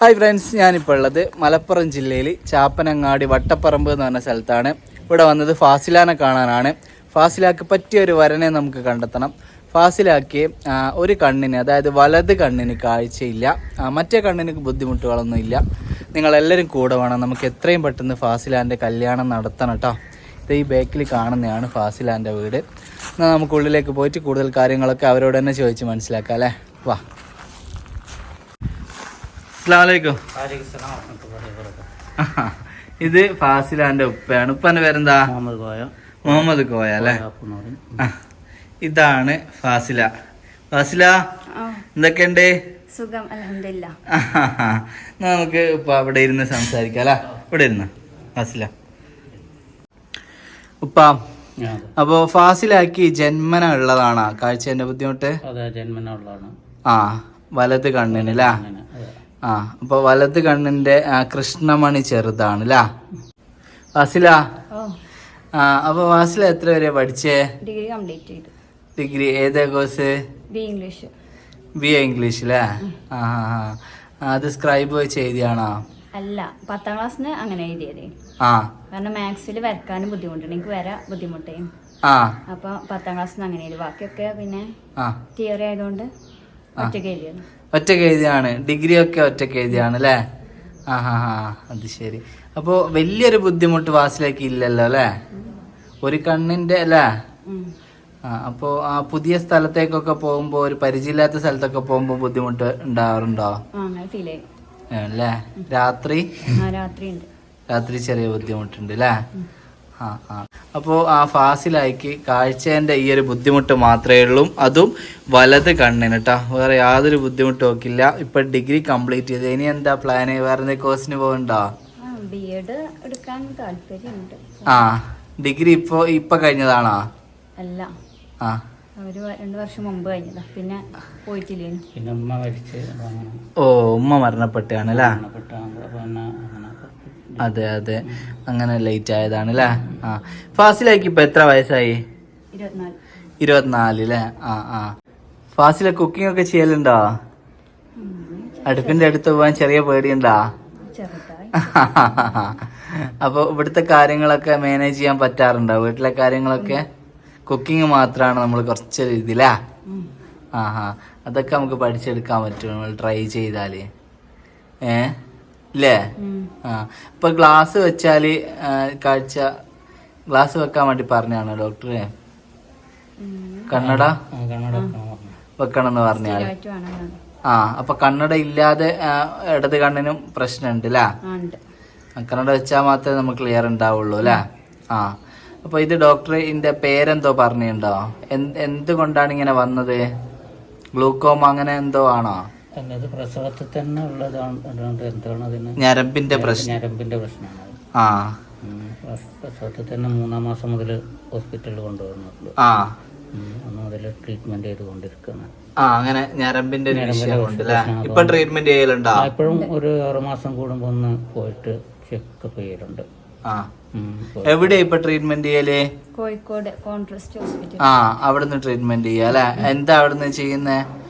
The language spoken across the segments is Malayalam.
ഹായ് ഫ്രണ്ട്സ് ഞാനിപ്പോൾ ഉള്ളത് മലപ്പുറം ജില്ലയിൽ ചാപ്പനങ്ങാടി വട്ടപ്പറമ്പ് എന്ന് പറഞ്ഞ സ്ഥലത്താണ്. ഇവിടെ വന്നത് ഫാസിലാനെ കാണാനാണ്. ഫാസിലാക്ക് പറ്റിയ ഒരു വരനെ നമുക്ക് കണ്ടെത്തണം. ഫാസിലാക്കി ഒരു കണ്ണിന് അതായത് വലത് കണ്ണിന് കാഴ്ചയില്ല. മറ്റേ കണ്ണിന് ബുദ്ധിമുട്ടുകളൊന്നും ഇല്ല. നിങ്ങളെല്ലാവരും കൂടെ വേണം നമുക്ക് എത്രയും പെട്ടെന്ന് ഫാസിലാന്റെ കല്യാണം നടത്തണം കേട്ടോ. ഇത് ഈ ബേക്കിൽ കാണുന്നതാണ് ഫാസിലാന്റെ വീട്. എന്നാൽ നമുക്ക് ഉള്ളിലേക്ക് പോയിട്ട് കൂടുതൽ കാര്യങ്ങളൊക്കെ അവരോട് തന്നെ ചോദിച്ച് മനസ്സിലാക്കാം അല്ലേ? വാ. അസ്ലാമലൈക്കും ഇത് ഫാസിലാന്റെ ഉപ്പയാണ്. ഉപ്പാന്റെ പേരെന്താ? മുഹമ്മദ് കോയ. മുഹമ്മദ് കോയ അല്ലേ? ഇതാണ് ഫാസില. ഫാസില എന്തൊക്കെയുണ്ട്? സുഖം അലഹമില്ല നമുക്ക് ഇപ്പൊ അവിടെ ഇരുന്ന് സംസാരിക്കാം അല്ല? ഇവിടെ ഇരുന്ന് ഫാസില. ഉപ്പ അപ്പോ ഫാസിലാക്കി ജന്മന ഉള്ളതാണ്? കാഴ്ചന്റെ ബുദ്ധിമുട്ട്? അതെ ജന്മന ഉള്ളതാണ്. ആ വലത് കണ്ണിന് അല്ലേ? അതെ. ആ അപ്പൊ വലത് കണ്ണിന്റെ കൃഷ്ണമണി ചെറുതാണ് അല്ലേ വാസില ആ അപ്പൊ വാസില എത്ര വരെ പഠിച്ചേ? ഡിഗ്രി കംപ്ലീറ്റ് ചെയ്തു. ഡിഗ്രി ഏതാ course B English B A English അല്ലേ ആ അത് സ്ക്രൈബ് വെച്ച് എഴുതിയാണോ? അല്ല പത്താം ക്ലാസ്സിന് അങ്ങനെ എഴുതിയത്. ആ. കാരണം മാത്സിൽ വരക്കാനും ബുദ്ധിമുട്ടുണ്ട്. എനിക്ക് വര ബുദ്ധിമുട്ടേ. ആ. അപ്പൊ പത്താം ക്ലാസ്സിന് അങ്ങനെ എഴുതി. ബാക്കിയൊക്കെ പിന്നെ തിയറി ആയതുകൊണ്ട് ഒറ്റയ്ക്ക് എഴുതിയത്. ഒറ്റയ്ക്ക് എഴുതിയാണ് ഡിഗ്രി ഒക്കെ ഒറ്റയ്ക്ക് എഴുതിയാണ് അല്ലേ? ആ ഹാ ഹാ അത് ശരി. അപ്പോൾ വലിയൊരു ബുദ്ധിമുട്ട് വാസിലേക്ക് ഇല്ലല്ലോ അല്ലേ? ഒരു കണ്ണിന്റെ അല്ലേ? അപ്പോൾ ആ പുതിയ സ്ഥലത്തേക്കൊക്കെ പോകുമ്പോൾ ഒരു പരിചയമില്ലാത്ത സ്ഥലത്തൊക്കെ പോകുമ്പോൾ ബുദ്ധിമുട്ട് ഉണ്ടാവാറുണ്ടോ? അല്ലേ രാത്രി? രാത്രി ചെറിയ ബുദ്ധിമുട്ടുണ്ട് അല്ലേ? ആ ആ. അപ്പോൾ ആ ഫാസിലായിക്ക് കാഴ്ചേന്റെ ഈ ഒരു ബുദ്ധിമുട്ട് മാത്രമേ ഉള്ളൂ. അതും വലത് കണ്ണിന് കേട്ടോ വേറെ യാതൊരു ബുദ്ധിമുട്ടും നോക്കില്ല ഇപ്പം ഡിഗ്രി കംപ്ലീറ്റ് ചെയ്ത്. ഇനി എന്താ പ്ലാന് വേറെ എന്തെങ്കിലും കോഴ്സിന് പോകണ്ടോ ആ ബി എഡ് എടുക്കാൻ താല്പര്യമുണ്ട്. ആ ഡിഗ്രി ഇപ്പോൾ ഇപ്പം കഴിഞ്ഞതാണോ? അല്ല. ആ. ഒരു രണ്ട് വർഷം മുമ്പ് കഴിഞ്ഞതാ. പിന്നെ പോയിട്ടില്ലേ? പിന്നെ ഉമ്മ മരിച്ച്. ഓ ഉമ്മ മരണപ്പെട്ടാണ്. അല്ലേ മരണപ്പെട്ട പിന്നെ അതെ അതെ. അങ്ങനെ ലേറ്റ് ആയതാണ് അല്ലേ ആ. ഫാസിലായിക്ക് ഇപ്പൊ എത്ര വയസ്സായി? ഇരുപത്തിനാല്. അല്ലേ ആ ആ. ഫാസിലെ കുക്കിംഗ് ഒക്കെ ചെയ്യലുണ്ടോ? അടുപ്പിന്റെ അടുത്ത് പോവാൻ ചെറിയ പേടിയുണ്ടോ? അപ്പൊ ഇവിടുത്തെ കാര്യങ്ങളൊക്കെ മാനേജ് ചെയ്യാൻ പറ്റാറുണ്ടോ? വീട്ടിലെ കാര്യങ്ങളൊക്കെ കുക്കിംഗ് മാത്രമാണ് നമ്മൾ കുറച്ച് രീതിയിലാ? ആഹാ അതൊക്കെ നമുക്ക് പഠിച്ചെടുക്കാൻ പറ്റും. നമ്മൾ ട്രൈ ചെയ്താൽ. ഏ? ഇല്ലേ. ആ. ഇപ്പൊ ഗ്ലാസ് വെച്ചാൽ കാഴ്ച ഗ്ലാസ് വെക്കാൻ വേണ്ടി പറഞ്ഞാണ് ഡോക്ടറെ. കണ്ണട? വെക്കണമെന്ന് വെക്കണം എന്ന്. ആ അപ്പൊ കണ്ണട ഇല്ലാതെ ഇടത് കണ്ണിനും പ്രശ്നമുണ്ട് അല്ലേ കണ്ണട വെച്ചാൽ മാത്രമേ നമുക്ക് ക്ലിയർ ഉണ്ടാവുള്ളൂ അല്ലേ ആ. അപ്പൊ ഇത് ഡോക്ടർ ഇതിന്റെ പേരെന്തോ പറഞ്ഞിട്ടുണ്ടോ? എന്ത് എന്തുകൊണ്ടാണ് ഇങ്ങനെ വന്നത്? ഗ്ലൂക്കോമ അങ്ങനെ എന്തോ ആണോ? അല്ലാതെ പ്രസവത്തിൽ തന്നെ ഉള്ളതാണ് എന്താണ് അതിന് ഞരമ്പിന്റെ പ്രശ്നം. ഞരമ്പിന്റെ പ്രശ്നമാണ് ആ. പ്രസവത്തിൽ തന്നെ മൂന്നാം മാസം മുതൽ ഹോസ്പിറ്റലിൽ കൊണ്ടുവരുന്നുള്ളൂ. ആ. അന്ന് മുതൽ ട്രീറ്റ്മെന്റ് ചെയ്തുകൊണ്ടിരിക്കുകയാണ്. ആ അങ്ങനെ ഞരമ്പിന്റെ ഇപ്പൊ ട്രീറ്റ്മെന്റ് ചെയ്യലുണ്ടോ? ഇപ്പോഴും ഒരു ആറ് മാസം കൂടുമ്പോ ഒന്ന് പോയിട്ട് ചെക്കപ്പ് ചെയ്യലുണ്ട്. എവിടെയാ ഇപ്പൊ ട്രീറ്റ്മെന്റ് ചെയ്യലേ? കോഴിക്കോട് കോൺട്രസ്റ്റ് ഹോസ്പിറ്റൽ. ആ അവിടുന്ന് ട്രീറ്റ്മെന്റ് ചെയ്യാ അല്ലെ? എന്താ അവിടുന്ന് ചെയ്യുന്നേ?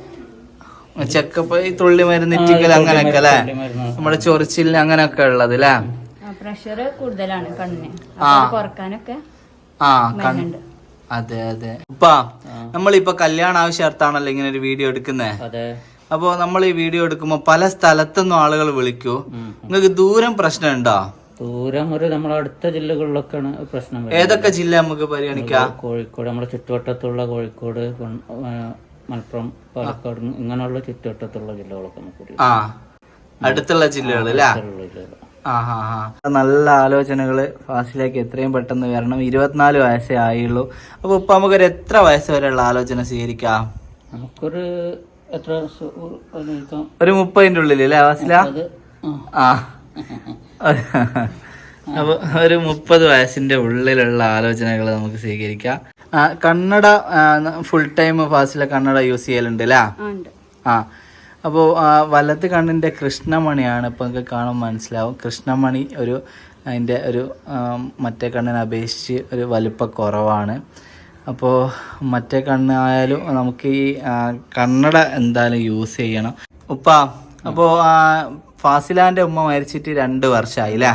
ചെക്കപ്പ് ഈ തുള്ളി മരുന്ന് ഇറ്റിക്കൽ അങ്ങനെയൊക്കെ അല്ലെ? നമ്മുടെ ചൊറിച്ചിലിന് അങ്ങനെയൊക്കെ ഉള്ളത് അല്ലേ? പ്രഷർ കൂടുതലാണ് കണ്ണിന്. കുറക്കാനൊക്കെ ആ കണ്ണുണ്ട് അതെ അതെ. ഇപ്പാ നമ്മളിപ്പോ കല്യാണ ആവശ്യാർത്ഥാണല്ലോ ഇങ്ങനെ ഒരു വീഡിയോ എടുക്കുന്നേ? അതെ. അപ്പോ നമ്മൾ ഈ വീഡിയോ എടുക്കുമ്പോ പല സ്ഥലത്തുനിന്നും ആളുകൾ വിളിക്കൂ. നിങ്ങൾക്ക് ദൂരം പ്രശ്നം ഉണ്ടോ ദൂരം ഒരു നമ്മളെ അടുത്ത ജില്ലകളിലൊക്കെയാണ് പ്രശ്നം വരുന്നത്. ഏതൊക്കെ ജില്ല നമുക്ക് പരിഗണിക്കാം? കോഴിക്കോട് നമ്മുടെ ചുറ്റുവട്ടത്തുള്ള കോഴിക്കോട് മലപ്പുറം പാലക്കാട് ഇങ്ങനെയുള്ള ചുറ്റുവട്ടത്തുള്ള ജില്ലകളൊക്കെ നമുക്ക്. ആ അടുത്തുള്ള ജില്ലകൾ അല്ലേ നല്ല ആലോചനകൾ ഫാസിലേക്ക് എത്രയും പെട്ടെന്ന് വരണം. ഇരുപത്തിനാല് വയസ്സേ ആയുള്ളൂ. അപ്പൊ ഇപ്പൊ നമുക്കൊരു എത്ര വയസ്സ് വരെയുള്ള ആലോചന സ്വീകരിക്കാം? നമുക്കൊരു എത്ര ഒരു- മുപ്പതിന്റെ ഉള്ളിൽ അല്ലേ ഫാസില? ആ. അപ്പൊ ഒരു മുപ്പത് വയസ്സിന്റെ ഉള്ളിലുള്ള ആലോചനകൾ നമുക്ക് സ്വീകരിക്കാം. Kannada full time Fasila Kannada use ചെയ്യലുണ്ട് അല്ലേ ആ അപ്പോൾ വലത് കണ്ണിന്റെ കൃഷ്ണമണിയാണ് ഇപ്പോൾ നിങ്ങൾക്ക് കാണാൻ മനസ്സിലാവും. കൃഷ്ണമണി ഒരു അതിന്റെ ഒരു മറ്റേ കണ്ണിനെ അപേക്ഷിച്ച് ഒരു വലിപ്പ കുറവാണ്. അപ്പോൾ മറ്റേ കണ്ണായാലും നമുക്ക് ഈ കണ്ണട എന്തായാലും യൂസ് ചെയ്യണം. ഉപ്പ അപ്പോൾ ഫാസിലാന്റെ ഉമ്മ മരിച്ചിട്ട് രണ്ട് വർഷമായി അല്ലേ.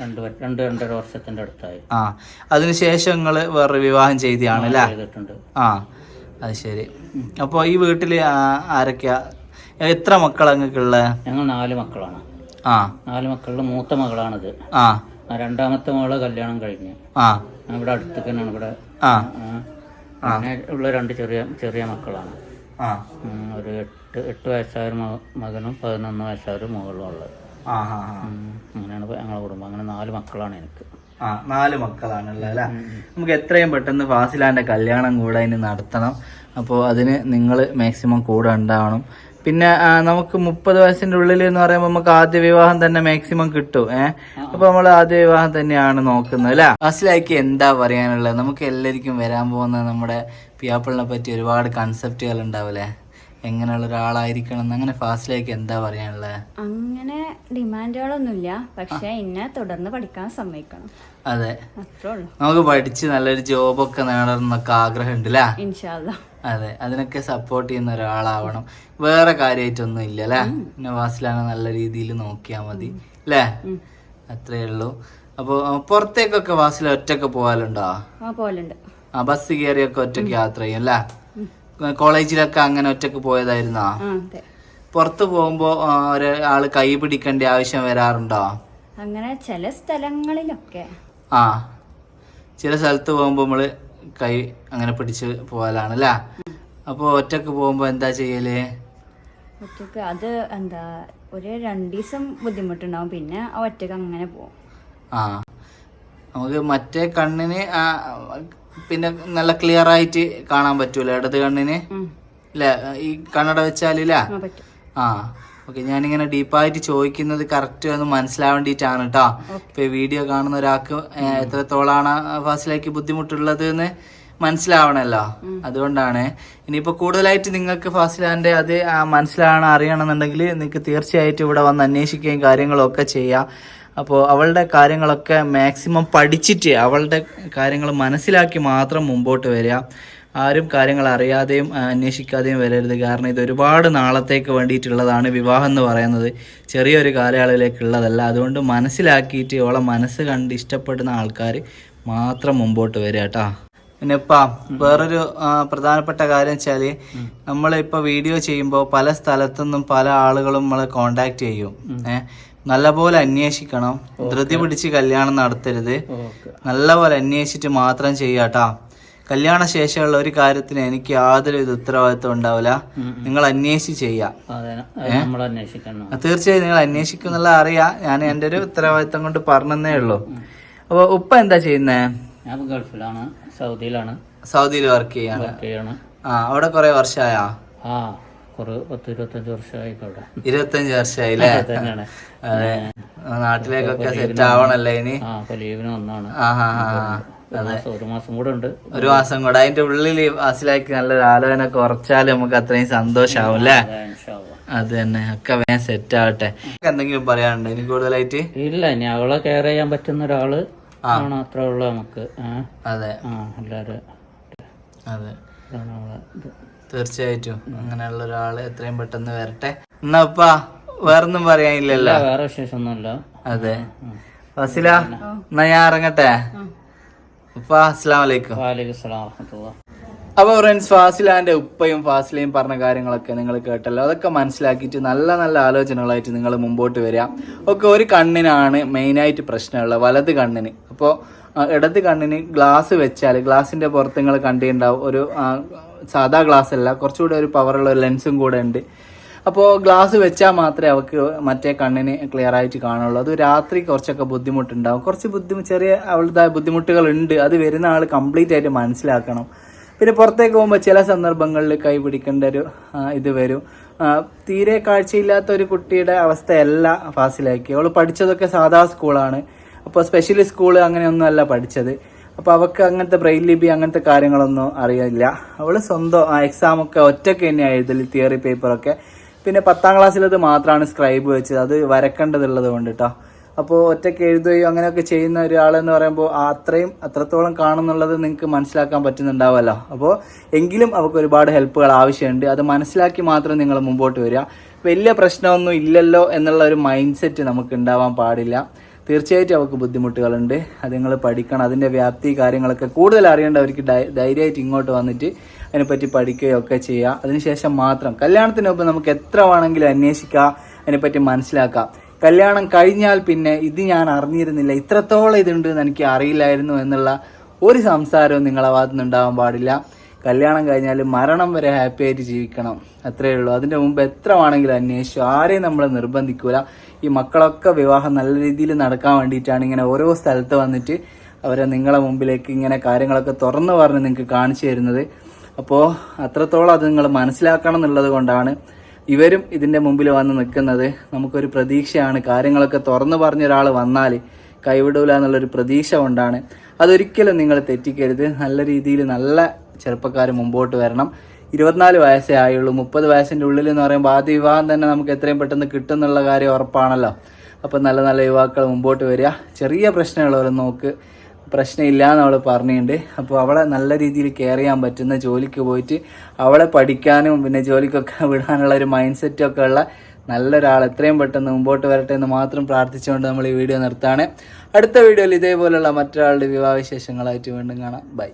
രണ്ട് രണ്ട് രണ്ടര വർഷത്തിന്റെ അടുത്തായി. ആ. അതിനുശേഷം നിങ്ങൾ വേറെ വിവാഹം ചെയ്തതാണ് അല്ലേ ആ അത് ശരി. അപ്പോൾ ഈ വീട്ടിൽ ആരൊക്കെയാ? എത്ര മക്കളാ നിങ്ങൾക്കുള്ളത് ഞങ്ങൾ നാല് മക്കളാണ്. ആ. നാല് മക്കളിൽ മൂത്ത മകളാണിത്. ആ. രണ്ടാമത്തെ മകളെ കല്യാണം കഴിഞ്ഞു. ആ. ഇവിടെ അടുത്ത് തന്നെയാണ് ഇവിടെ. ആ. ഉള്ള രണ്ട് ചെറിയ ചെറിയ മക്കളാണ്. ഒരു എട്ട് എട്ട് വയസ്സായ ഒരു മകനും പതിനൊന്ന് വയസ്സായ ഒരു മകളും ഉള്ളത് അങ്ങനെയാണ് ഞങ്ങളുടെ കുടുംബം. അങ്ങനെ നാല് മക്കളാണ് എനിക്ക്. ആ നാല് മക്കളാണല്ലോ? അല്ലേ? നമുക്ക് എത്രയും പെട്ടെന്ന് ഫാസിലാന്റെ കല്യാണം കൂടെ ഇനി നടത്തണം. അപ്പോൾ അതിന് നിങ്ങൾ മാക്സിമം കൂടെ ഉണ്ടാവണം. പിന്നെ നമുക്ക് മുപ്പത് വയസ്സിന്റെ ഉള്ളിൽ എന്ന് പറയുമ്പോൾ നമുക്ക് ആദ്യ വിവാഹം തന്നെ മാക്സിമം കിട്ടും ഏഹ് അപ്പൊ നമ്മൾ ആദ്യ വിവാഹം തന്നെയാണ് നോക്കുന്നത് അല്ലെ ഫാസിലായിക്ക് എന്താ പറയാനുള്ളത്? നമുക്ക് എല്ലാവർക്കും വരാൻ പോകുന്ന നമ്മുടെ പിയാപ്പിളിനെ പറ്റി ഒരുപാട് കൺസെപ്റ്റുകൾ ഉണ്ടാവില്ലേ എങ്ങനെയുള്ള ഒരാളായിരിക്കണം അങ്ങനെ ഫാസ്റ്റിലേക്ക് എന്താ പറയാനുള്ളത്? അങ്ങനെ ഡിമാൻഡുകളൊന്നുമില്ല പക്ഷെ എന്നെ തുടർന്ന് പഠിക്കാൻ സമ്മതിക്കണം. അതെ. അത്രേ ഉള്ളൂ. നമുക്ക് പഠിച്ച് നല്ലൊരു ജോബൊക്കെ നേടണം എന്നൊക്കെ ആഗ്രഹം ഉണ്ട് അല്ലേ ഇൻഷാല്ല അതെ അതിനൊക്കെ സപ്പോർട്ട് ചെയ്യുന്ന ഒരാളാവണം. വേറെ കാര്യമായിട്ടൊന്നും ഇല്ല അല്ലേ? പിന്നെ വാസിലാണ് നല്ല രീതിയിൽ നോക്കിയാൽ മതി അല്ലേ? അത്രേ ഉള്ളൂ. അപ്പൊ പുറത്തേക്കൊക്കെ വാസില ഒറ്റയ്ക്ക് പോകാലുണ്ടോ ആ ബസ് കയറിയൊക്കെ ഒറ്റയ്ക്ക് യാത്ര ചെയ്യും അല്ലേ? കോളേജിലൊക്കെ അങ്ങനെ ഒറ്റയ്ക്ക് പോയതായിരുന്നോ? പുറത്തു പോകുമ്പോ ഒരാൾ കൈ പിടിക്കേണ്ട ആവശ്യം വരാറുണ്ടോ? അങ്ങനെ ചില സ്ഥലങ്ങളിലൊക്കെ. ആ ചില സ്ഥലത്ത് പോകുമ്പോ നമ്മൾ കൈ അങ്ങനെ പിടിച്ച് പോകലാണ് അല്ലേ അപ്പോൾ ഒറ്റയ്ക്ക് പോകുമ്പോൾ എന്താ ചെയ്യൽ? ഒറ്റയ്ക്ക് അത് എന്താ ഒരു രണ്ട് ദിവസം ബുദ്ധിമുട്ടുണ്ടാവും. പിന്നെ ഒറ്റയ്ക്ക് അങ്ങനെ പോകും. ആ നമുക്ക് മറ്റേ കണ്ണിന് പിന്നെ നല്ല ക്ലിയർ ആയിട്ട് കാണാൻ പറ്റൂല? ഇടത് കണ്ണിന്? അല്ലേ ഈ കണ്ണട വെച്ചാലില്ല ആ ഓക്കെ ഞാനിങ്ങനെ ഡീപ്പായിട്ട് ചോദിക്കുന്നത് കറക്റ്റ് ഒന്ന് മനസ്സിലാവാൻ വേണ്ടിയിട്ടാണ് കേട്ടോ ഇപ്പൊ വീഡിയോ കാണുന്ന ഒരാൾക്ക് എത്രത്തോളാണ് ഫാസിലേക്ക് ബുദ്ധിമുട്ടുള്ളത് എന്ന് മനസ്സിലാവണല്ലോ. അതുകൊണ്ടാണ്. ഇനിയിപ്പോ കൂടുതലായിട്ട് നിങ്ങൾക്ക് ഫാസിലാന്റെ അത് മനസ്സിലാണ് അറിയണമെന്നുണ്ടെങ്കിൽ നിങ്ങൾക്ക് തീർച്ചയായിട്ടും ഇവിടെ വന്ന് അന്വേഷിക്കുകയും കാര്യങ്ങളും ഒക്കെ ചെയ്യാം. അപ്പോൾ അവളുടെ കാര്യങ്ങളൊക്കെ മാക്സിമം പഠിച്ചിട്ട് അവളുടെ കാര്യങ്ങൾ മനസ്സിലാക്കി മാത്രം മുമ്പോട്ട് വരിക. ആരും കാര്യങ്ങൾ അറിയാതെയും അന്വേഷിക്കാതെയും വരരുത്. കാരണം ഇത് ഒരുപാട് നാളത്തേക്ക് വേണ്ടിയിട്ടുള്ളതാണ് വിവാഹം എന്ന് പറയുന്നത്. ചെറിയൊരു കാലയളവിലേക്കുള്ളതല്ല. അതുകൊണ്ട് മനസ്സിലാക്കിയിട്ട് ഓളെ മനസ്സ് കണ്ട് ഇഷ്ടപ്പെടുന്ന ആൾക്കാർ മാത്രം മുമ്പോട്ട് വരിക കേട്ടോ. പിന്നെ ഇപ്പം വേറൊരു പ്രധാനപ്പെട്ട കാര്യം വെച്ചാൽ നമ്മളിപ്പോൾ വീഡിയോ ചെയ്യുമ്പോൾ പല സ്ഥലത്തുനിന്നും പല ആളുകളും നമ്മളെ കോണ്ടാക്ട് ചെയ്യും. ഏഹ് നല്ലപോലെ അന്വേഷിക്കണം. ധൃതി പിടിച്ച് കല്യാണം നടത്തരുത്. നല്ലപോലെ അന്വേഷിച്ചിട്ട് മാത്രം ചെയ്യാട്ടാ കല്യാണ ശേഷമുള്ള ഒരു കാര്യത്തിന് എനിക്ക് യാതൊരു വിധ ഉത്തരവാദിത്വം ഉണ്ടാവില്ല. നിങ്ങൾ അന്വേഷിച്ച് ചെയ്യാം. തീർച്ചയായും നിങ്ങൾ അന്വേഷിക്കും എന്നുള്ള അറിയാം. ഞാൻ എന്റെ ഒരു ഉത്തരവാദിത്വം കൊണ്ട് പറഞ്ഞതേ ഉള്ളൂ. അപ്പോൾ ഉപ്പ എന്താ ചെയ്യുന്നേ? ഞാൻ ഗൾഫിലാണ് സൗദിയിലാണ്. സൗദിയിൽ വർക്ക് ചെയ്യാണ്. ആ അവിടെ കുറെ വർഷമായാ ആ ഇരുപത്തഞ്ച് വർഷമായി നാട്ടിലേക്കൊക്കെ സെറ്റ് ആവണല്ലേ ഇനി? ലീവിന് വന്നാണ് ആ ആ ആ ആ. ഒരു മാസം ഒരു മാസം കൂടെ ഉണ്ട്. ഒരു മാസം കൂടെ. അതിന്റെ ഉള്ളിൽ വാസിലാക്കി നല്ലൊരു ആലോചന കുറച്ചാൽ നമുക്ക് അത്രയും സന്തോഷാവും അല്ലേ? അതെ, ഇൻഷാ അള്ളാ. അത് തന്നെ. ഒക്കെ വേഗം സെറ്റ് ആവട്ടെ. എന്തെങ്കിലും പറയാനുണ്ടോ? ഇനി കൂടുതലായിട്ട്? ഇല്ല ഇനി അവളെ കെയർ ചെയ്യാൻ പറ്റുന്ന ഒരാൾ ആണ് അത്രേ ഉള്ളു നമുക്ക്. അതെ. എല്ലാരും അതെ. തീർച്ചയായിട്ടും. അങ്ങനെയുള്ള ഒരാൾ എത്രയും പെട്ടെന്ന് വരട്ടെ. എന്നാപ്പാ വേറൊന്നും പറയാനില്ലല്ലോ? വേറെ വിശേഷമൊന്നുമില്ല. അതെ. ഫസില എന്നാ ഞാൻ ഇറങ്ങട്ടെ? അപ്പോൾ ഫ്രണ്ട്സ് ഫാസിലാന്റെ ഉപ്പയും ഫാസിലയും പറഞ്ഞ കാര്യങ്ങളൊക്കെ നിങ്ങൾ കേട്ടല്ലോ. അതൊക്കെ മനസ്സിലാക്കിയിട്ട് നല്ല നല്ല ആലോചനകളായിട്ട് നിങ്ങൾ മുമ്പോട്ട് വരിക ഒക്കെ ഒരു കണ്ണിനാണ് മെയിനായിട്ട് പ്രശ്നമുള്ളത് വലത് കണ്ണിന്. അപ്പോൾ ഇടത് കണ്ണിന് ഗ്ലാസ് വെച്ചാൽ ഗ്ലാസിന്റെ പുറത്ത് നിങ്ങൾ കണ്ടിട്ടുണ്ടാവും. ഒരു സാധാ ഗ്ലാസ് അല്ല കുറച്ചുകൂടെ ഒരു പവറുള്ള ഒരു ലെൻസും കൂടെ ഉണ്ട്. അപ്പോൾ ഗ്ലാസ് വെച്ചാൽ മാത്രമേ അവൾക്ക് മറ്റേ കണ്ണിന് ക്ലിയർ ആയിട്ട് കാണുള്ളൂ. അത് രാത്രി കുറച്ചൊക്കെ ബുദ്ധിമുട്ടുണ്ടാവും. കുറച്ച് ബുദ്ധിമുട്ട് ചെറിയ അവളുടെ ബുദ്ധിമുട്ടുകൾ ഉണ്ട് അത് വരുന്ന ആൾ കംപ്ലീറ്റ് ആയിട്ട് മനസ്സിലാക്കണം. പിന്നെ പുറത്തേക്ക് പോകുമ്പോൾ ചില സന്ദർഭങ്ങളിൽ കൈ പിടിക്കേണ്ട ഒരു ഇത് വരും. തീരെ കാഴ്ചയില്ലാത്ത ഒരു കുട്ടിയുടെ അവസ്ഥയല്ല ഫാസിലാക്കി. അവൾ പഠിച്ചതൊക്കെ സാധാ സ്കൂളാണ് അപ്പോൾ സ്പെഷ്യൽ സ്കൂൾ അങ്ങനെയൊന്നും അല്ല പഠിച്ചത്. അപ്പോൾ അവൾക്ക് അങ്ങനത്തെ ബ്രെയിൻ ലിപി അങ്ങനത്തെ കാര്യങ്ങളൊന്നും അറിയില്ല. അവൾ സ്വന്തം എക്സാമൊക്കെ ഒറ്റയ്ക്ക് തന്നെയാണ് എഴുതൽ തിയറി പേപ്പറൊക്കെ പിന്നെ പത്താം ക്ലാസ്സിലത് മാത്രമാണ് സ്ക്രൈബ് വെച്ചത്. അത് വരക്കേണ്ടതുള്ളത് കൊണ്ട് കേട്ടോ അപ്പോൾ ഒറ്റയ്ക്ക് എഴുതുകയോ അങ്ങനെയൊക്കെ ചെയ്യുന്ന ഒരാളെന്ന് പറയുമ്പോൾ അത്രയും അത്രത്തോളം കാണുന്നുള്ളത് നിങ്ങൾക്ക് മനസ്സിലാക്കാൻ പറ്റുന്നുണ്ടാവുമല്ലോ അപ്പോൾ എങ്കിലും അവർക്ക് ഒരുപാട് ഹെൽപ്പുകൾ ആവശ്യമുണ്ട് അത് മനസ്സിലാക്കി മാത്രം നിങ്ങൾ മുമ്പോട്ട് വരിക. വലിയ പ്രശ്നമൊന്നും ഇല്ലല്ലോ എന്നുള്ള ഒരു മൈൻഡ് സെറ്റ് നമുക്ക് ഉണ്ടാവാൻ പാടില്ല. തീർച്ചയായിട്ടും അവർക്ക് ബുദ്ധിമുട്ടുകളുണ്ട്. അത് നിങ്ങൾ പഠിക്കണം. അതിന്റെ വ്യാപ്തി കാര്യങ്ങളൊക്കെ കൂടുതൽ അറിയേണ്ടവർക്ക് ധൈര്യമായിട്ട് ഇങ്ങോട്ട് വന്നിട്ട് അതിനെപ്പറ്റി പഠിക്കുകയൊക്കെ ചെയ്യുക. അതിനുശേഷം മാത്രം കല്യാണത്തിനൊപ്പം നമുക്ക് എത്ര വേണമെങ്കിലും അന്വേഷിക്കാം അതിനെപ്പറ്റി മനസ്സിലാക്കാം. കല്യാണം കഴിഞ്ഞാൽ പിന്നെ ഇത് ഞാൻ അറിഞ്ഞിരുന്നില്ല. ഇത്രത്തോളം ഇതുണ്ട് എന്ന് എനിക്ക് അറിയില്ലായിരുന്നു എന്നുള്ള ഒരു സംസാരവും നിങ്ങളെ ഭാഗത്തുനിന്ന് നിന്നുണ്ടാവാൻ പാടില്ല. കല്യാണം കഴിഞ്ഞാൽ മരണം വരെ ഹാപ്പി ആയിട്ട് ജീവിക്കണം. അത്രേ ഉള്ളൂ. അതിന്റെ മുമ്പ് എത്ര വേണമെങ്കിലും അന്വേഷിച്ചു. ആരെയും നമ്മൾ നിർബന്ധിക്കൂല. ഈ മക്കളൊക്കെ വിവാഹം നല്ല രീതിയിൽ നടക്കാൻ വേണ്ടിയിട്ടാണ് ഇങ്ങനെ ഓരോ സ്ഥലത്ത് വന്നിട്ട് അവരെ നിങ്ങളെ മുമ്പിലേക്ക് ഇങ്ങനെ കാര്യങ്ങളൊക്കെ തുറന്നു പറഞ്ഞ് നിങ്ങൾക്ക് കാണിച്ചു തരുന്നത്. അപ്പോൾ അത്രത്തോളം അത് നിങ്ങൾ മനസ്സിലാക്കണം എന്നുള്ളത് കൊണ്ടാണ് ഇവരും ഇതിന്റെ മുമ്പിൽ വന്ന് നിൽക്കുന്നത്. നമുക്കൊരു പ്രതീക്ഷയാണ്. കാര്യങ്ങളൊക്കെ തുറന്നു പറഞ്ഞ ഒരാൾ വന്നാൽ കൈവിടൂല എന്നുള്ളൊരു പ്രതീക്ഷ കൊണ്ടാണ്. അതൊരിക്കലും നിങ്ങൾ തെറ്റിക്കരുത്. നല്ല രീതിയിൽ നല്ല ചെറുപ്പക്കാർ മുമ്പോട്ട് വരണം. ഇരുപത്തിനാല് വയസ്സേ ആയുള്ളൂ. മുപ്പത് വയസ്സിന്റെ ഉള്ളിൽ എന്ന് പറയുമ്പോൾ ആദ്യ വിവാഹം തന്നെ നമുക്ക് എത്രയും പെട്ടെന്ന് കിട്ടും എന്നുള്ള കാര്യം ഉറപ്പാണല്ലോ. അപ്പം നല്ല നല്ല യുവാക്കൾ മുമ്പോട്ട് വരിക. ചെറിയ പ്രശ്നമുള്ളവരും നോക്ക്. പ്രശ്നമില്ല എന്ന് അവൾ പറഞ്ഞിട്ടുണ്ട്. അപ്പോൾ അവളെ നല്ല രീതിയിൽ കെയർ ചെയ്യാൻ പറ്റുന്ന ജോലിക്ക് പോയിട്ട് അവളെ പഠിക്കാനും പിന്നെ ജോലിക്കൊക്കെ വിടാനുള്ള ഒരു മൈൻഡ് സെറ്റ് ഒക്കെ ഉള്ള നല്ലൊരാൾ എത്രയും പെട്ടെന്ന് മുമ്പോട്ട് വരട്ടെ എന്ന് മാത്രം പ്രാർത്ഥിച്ചുകൊണ്ട് നമ്മൾ ഈ വീഡിയോ നിർത്താണ് അടുത്ത വീഡിയോയിൽ ഇതേപോലെയുള്ള മറ്റൊരാളുടെ വിവാഹ വിശേഷങ്ങളായിട്ട് വീണ്ടും കാണാം. ബൈ